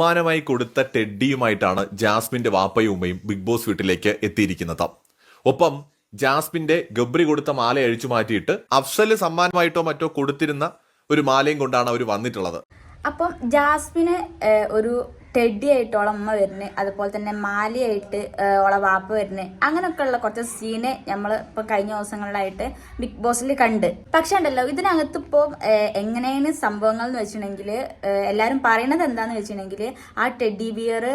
സമ്മാനമായി കൊടുത്ത ടെഡ്ഡിയുമായിട്ടാണ് ജാസ്മിന്റെ വാപ്പയും ഉമ്മയും ബിഗ് ബോസ് വീട്ടിലേക്ക് എത്തിയിരിക്കുന്നത്. ഒപ്പം ജാസ്മിന്റെ ഗബ്രി കൊടുത്ത മാല അഴിച്ചു മാറ്റിയിട്ട് അഫ്സൽ സമ്മാനമായിട്ടോ മറ്റോ കൊടുത്തിരുന്ന ഒരു മാലയും കൊണ്ടാണ് അവർ വന്നിട്ടുള്ളത്. അപ്പം ജാസ്മിന് ഒരു ടെഡി ആയിട്ട് ഓളെ അമ്മ വരുന്നത് അതുപോലെ തന്നെ മാലിയായിട്ട് ഓളെ വാപ്പ വരുന്നത് അങ്ങനെയൊക്കെയുള്ള കുറച്ച് സീന് നമ്മൾ ഇപ്പൊ കഴിഞ്ഞ ദിവസങ്ങളിലായിട്ട് ബിഗ് ബോസിൽ കണ്ട്. പക്ഷെ ഉണ്ടല്ലോ ഇതിനകത്ത് ഇപ്പോൾ എങ്ങനെയാണ് സംഭവങ്ങൾ എന്ന് വെച്ചിട്ടുണ്ടെങ്കിൽ എല്ലാവരും പറയണത് എന്താന്ന് വെച്ചിട്ടുണ്ടെങ്കിൽ ആ ടെഡി ബിയർ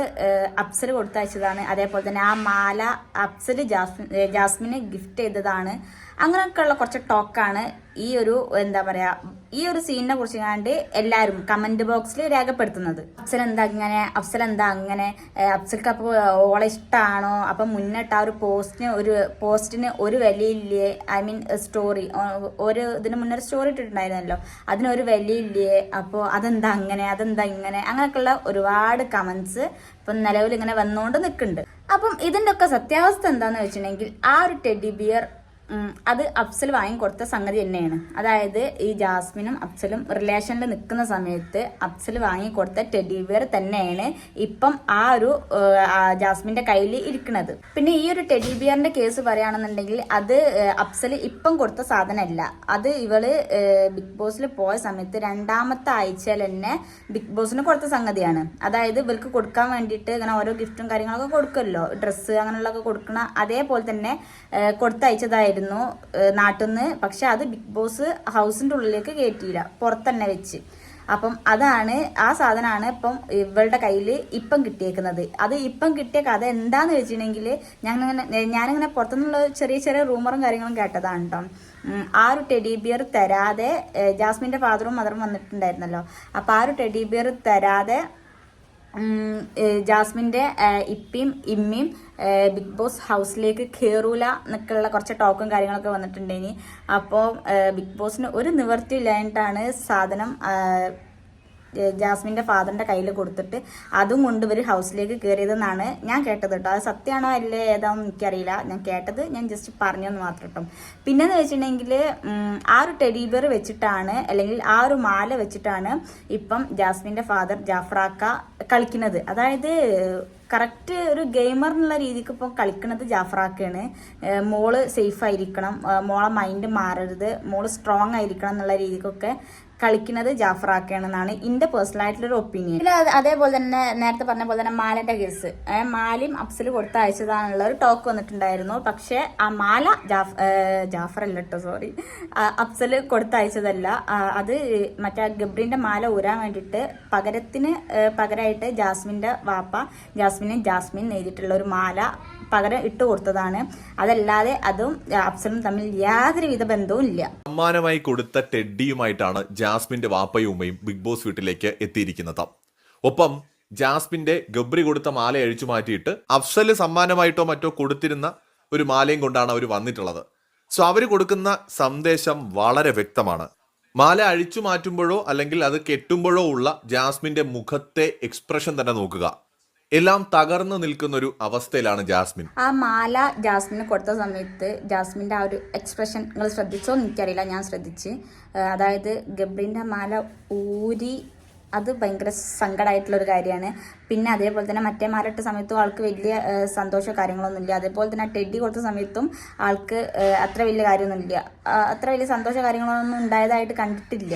അപ്സർ കൊടുത്തയച്ചതാണ്. അതേപോലെ തന്നെ ആ മാല അപ്സർ ജാസ്മിൻ ജാസ്മിന് ഗിഫ്റ്റ് ചെയ്തതാണ്. അങ്ങനെയൊക്കെയുള്ള കുറച്ച് ടോക്കാണ് ഈ ഒരു എന്താ പറയാ ഈ ഒരു സീനിനെ കുറിച്ച് കണ്ട് എല്ലാവരും കമന്റ് ബോക്സിൽ രേഖപ്പെടുത്തുന്നത്. അഫ്സൽ എന്താ ഇങ്ങനെ അഫ്സൽ എന്താ അങ്ങനെ അഫ്സൽക്ക് അപ്പോൾ ഓളെ ഇഷ്ടമാണോ അപ്പം മുന്നിട്ട് ആ ഒരു പോസ്റ്റിന് ഒരു പോസ്റ്റിന് ഒരു വിലയില്ലേ? ഐ മീൻ സ്റ്റോറി ഒരു ഇതിന് മുന്നേ സ്റ്റോറി ഇട്ടിട്ടുണ്ടായിരുന്നല്ലോ. അതിനൊരു വിലയില്ലേ? അപ്പോൾ അതെന്താ അങ്ങനെ അതെന്താ ഇങ്ങനെ? അങ്ങനെയൊക്കെയുള്ള ഒരുപാട് കമന്റ്സ് ഇപ്പം നിലവിൽ ഇങ്ങനെ വന്നുകൊണ്ട് നിൽക്കുന്നുണ്ട് അപ്പം ഇതിന്റെ ഒക്കെ സത്യാവസ്ഥ എന്താണെന്ന് വെച്ചിട്ടുണ്ടെങ്കിൽ ആ ഒരു ടെഡി ബിയർ അത് അഫ്സൽ വാങ്ങിക്കൊടുത്ത സംഗതി തന്നെയാണ്. അതായത് ഈ ജാസ്മിനും അഫ്സലും റിലേഷനിൽ നിൽക്കുന്ന സമയത്ത് അഫ്സൽ വാങ്ങിക്കൊടുത്ത ടെഡി ബിയർ തന്നെയാണ് ഇപ്പം ആ ഒരു ജാസ്മിന്റെ കയ്യിൽ ഇരിക്കുന്നത് പിന്നെ ഈ ഒരു ടെഡി ബിയറിന്റെ കേസ് പറയുകയാണെന്നുണ്ടെങ്കിൽ അത് അഫ്സൽ ഇപ്പം കൊടുത്ത സാധനമല്ല. അത് ഇവൾ ബിഗ് ബോസിൽ പോയ സമയത്ത് രണ്ടാമത്തെ ആഴ്ചയിൽ തന്നെ ബിഗ് ബോസിന് കൊടുത്ത സംഗതിയാണ്. അതായത് ഇവർക്ക് കൊടുക്കാൻ വേണ്ടിയിട്ട് ഇങ്ങനെ ഓരോ ഗിഫ്റ്റും കാര്യങ്ങളൊക്കെ കൊടുക്കുമല്ലോ. ഡ്രസ്സ് അങ്ങനെയുള്ളതൊക്കെ കൊടുക്കണ അതേപോലെ തന്നെ കൊടുത്തയച്ചതായിരുന്നു. ഏഹ്, നാട്ടിൽ നിന്ന് പക്ഷെ അത് ബിഗ് ബോസ് ഹൗസിന്റെ ഉള്ളിലേക്ക് കയറ്റിയില്ല പുറത്തന്നെ വെച്ച്. അപ്പം അതാണ് ആ സാധനമാണ് ഇപ്പം ഇവളുടെ കയ്യിൽ ഇപ്പം കിട്ടിയേക്കുന്നത്. അത് ഇപ്പം കിട്ടിയ കഥ എന്താന്ന് വെച്ചിട്ടുണ്ടെങ്കിൽ ഞാനിങ്ങനെ ഞാനിങ്ങനെ പുറത്തുനിന്നുള്ള ചെറിയ ചെറിയ റൂമറും കാര്യങ്ങളും കേട്ടതാണ് കേട്ടോ. ആ ഒരു ടെഡി ബിയർ തരാതെ ജാസ്മിന്റെ ഫാദറും മദറും വന്നിട്ടുണ്ടായിരുന്നല്ലോ. അപ്പൊ ആ ഒരു ടെഡി ബിയർ തരാതെ ജാസ്മിന്റെ ഇപ്പിയും ഇമ്മിയും ബിഗ് ബോസ് ഹൗസിലേക്ക് കയറൂല എന്നൊക്കെയുള്ള കുറച്ച് ടോക്കും കാര്യങ്ങളൊക്കെ വന്നിട്ടുണ്ടേനി. അപ്പോൾ ബിഗ് ബോസിന് ഒരു നിവർത്തി ഇല്ലായിട്ടാണ് സാധനം ജാസ്മിന്റെ ഫാദറിന്റെ കയ്യിൽ കൊടുത്തിട്ട് അതും കൊണ്ട് ഇവർ ഹൗസിലേക്ക് കയറിയതെന്നാണ് ഞാൻ കേട്ടത് കേട്ടോ. അത് സത്യമാണോ അല്ലേ? ഏതാണെന്ന് എനിക്കറിയില്ല. ഞാൻ കേട്ടത് ഞാൻ ജസ്റ്റ് പറഞ്ഞെന്ന് മാത്രം കേട്ടോ. പിന്നെന്ന് വെച്ചിട്ടുണ്ടെങ്കിൽ ആ ഒരു ടെഡിബർ വെച്ചിട്ടാണ് അല്ലെങ്കിൽ ആ ഒരു മാല വെച്ചിട്ടാണ് ഇപ്പം ജാസ്മിന്റെ ഫാദർ ജാഫ്രാക്ക കളിക്കുന്നത്. അതായത് കറക്റ്റ് ഒരു ഗെയിമർ എന്നുള്ള രീതിക്ക് ഇപ്പം കളിക്കുന്നത് ജാഫറാക്കാണ്. മോൾ സേഫ് ആയിരിക്കണം. മോളെ മൈൻഡ് മാറരുത്. മോൾ സ്ട്രോങ് ആയിരിക്കണം എന്നുള്ള രീതിക്കൊക്കെ കളിക്കുന്നത് ജാഫറാക്കയാണെന്നാണ് എന്റെ പേഴ്സണൽ ആയിട്ടുള്ള ഒരു ഒപ്പീനിയൻ പിന്നെ അതേപോലെ തന്നെ നേരത്തെ പറഞ്ഞ പോലെ തന്നെ മാലന്റെ കേസ് മാലയും അഫ്സൽ കൊടുത്ത അയച്ചതാണുള്ള ഒരു ടോക്ക് വന്നിട്ടുണ്ടായിരുന്നു. പക്ഷെ ആ മാല ജാഫ് ജാഫർ അല്ല കേട്ടോ സോറി അഫ്സൽ കൊടുത്തയച്ചതല്ല അത് മറ്റേ ഗബ്രീന്റെ മാല ഊരാൻ വേണ്ടിയിട്ട് പകരത്തിന് പകരമായിട്ട് ജാസ്മിന്റെ വാപ്പ ജാസ്മിനും ജാസ്മിൻ നെയ്തിട്ടുള്ള ഒരു മാല പകരം ഇട്ട് കൊടുത്തതാണ്. അതല്ലാതെ അതും അപ്സലും തമ്മിൽ യാതൊരുവിധ ബന്ധവും ഇല്ല. സമ്മാനമായി കൊടുത്ത ടെഡിയുമായിട്ടാണ് ജാസ്മിന്റെ വാപ്പയും ഉമ്മയും ബിഗ് ബോസ് വീട്ടിലേക്ക് എത്തിയിരിക്കുന്നത്. ഒപ്പം ജാസ്മിന്റെ ഗബ്രി കൊടുത്ത മാല അഴിച്ചു മാറ്റിയിട്ട് അഫ്സൽ സമ്മാനമായിട്ടോ മറ്റോ കൊടുത്തിരുന്ന ഒരു മാലയും കൊണ്ടാണ് അവർ വന്നിട്ടുള്ളത്. സോ അവർ കൊടുക്കുന്ന സന്ദേശം വളരെ വ്യക്തമാണ്. മാല അഴിച്ചു മാറ്റുമ്പോഴോ അല്ലെങ്കിൽ അത് കെട്ടുമ്പോഴോ ഉള്ള ജാസ്മിന്റെ മുഖത്തെ എക്സ്പ്രഷൻ തന്നെ നോക്കുക. എല്ലാം തകർന്നു നിൽക്കുന്ന ഒരു അവസ്ഥയിലാണ് ജാസ്മിൻ. ആ മാല ജാസ്മിന് കൊടുത്ത സമയത്ത് ജാസ്മിന്റെ ആ ഒരു എക്സ്പ്രഷൻ നിങ്ങൾ ശ്രദ്ധിച്ചോ എനിക്കറിയില്ല ഞാൻ ശ്രദ്ധിച്ച്. അതായത് ഗബ്രീന്റെ മാല ഊരി അത് ഭയങ്കര സങ്കടമായിട്ടുള്ളൊരു കാര്യമാണ്. പിന്നെ അതേപോലെ തന്നെ മറ്റേ മാല ഇട്ട സമയത്തും ആൾക്ക് വലിയ സന്തോഷമോ കാര്യങ്ങളൊന്നും ഇല്ല അതേപോലെ തന്നെ ടെഡി കൊടുത്ത സമയത്തും ആൾക്ക് അത്ര വലിയ കാര്യമൊന്നുമില്ല. അത്ര വലിയ സന്തോഷ കാര്യങ്ങളൊന്നും ഉണ്ടായതായിട്ട് കണ്ടിട്ടില്ല.